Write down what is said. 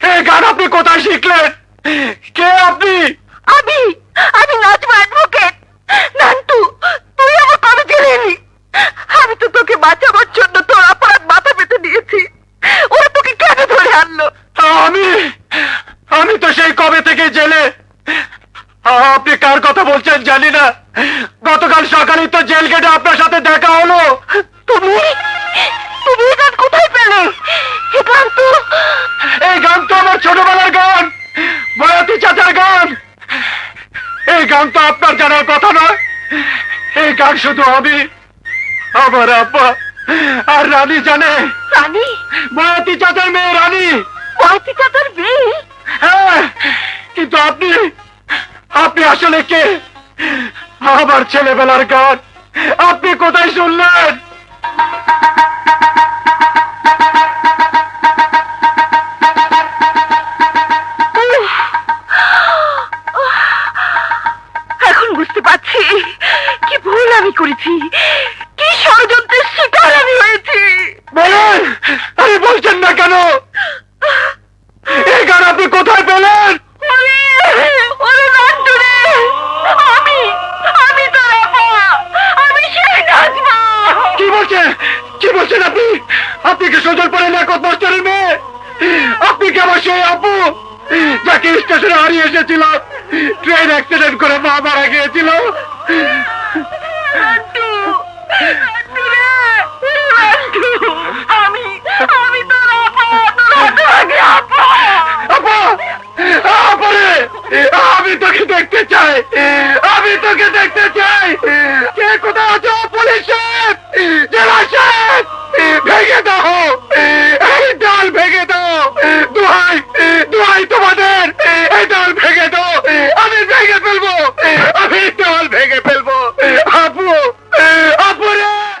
হে গান আপনি কোথায় শিখলেন? কে আপনি? আমি আমি নাজমা অ্যাডভোকেট তুই আমার কবে আমি তো তোকে বাঁচাবার জন্য তোর অপরাধ মাথা পেতে দিয়েছি। ওরা তোকে কেন ধরে আনলো? আমি আমি তো সেই কবে থেকে জেলে। আপনি কার কথা বলছেন জানি না। গতকাল সকালেই তো জেল গেটে আপনার সাথে দেখা হলো। তুমি ছোটবেলার গান বয়াতি চাচার গান। এই গান তো আপনার জানার কথা নয়। এই গান শুধু আমি আমার আব্বা আর রানী জানে। রানী? বয়াতি চাচার মেয়ে রানী। পয়সি চাচার বিয়ে হ্যাঁ কিন্তু আপনি আপনি আসলে কে? আমার ছেলেবেলার গান আপনি কোথায় শুনলেন? বুঝতে পারছি কি ভুল আমি করেছি। কি ষড়যন্ত্রের শিকার আমি হয়েছি। বলেন আরে বলছেন না কেন? এই গান আপনি কোথায় পেলেন? কি বলছেন? কি বলছেন আপনি? আপনি কি সজল পড়েন একত মাস্টারের মেয়ে? আপনি কি আমার সেই আপু যাকে স্টেশনে হারিয়ে এসেছিল ট্রেন অ্যাক্সিডেন্ট করে মা মারা গিয়েছিল। আমি তোকে দেখতে চাই আমি তোকে দেখতে চাই। কে কোথায় আছো পুলিশ?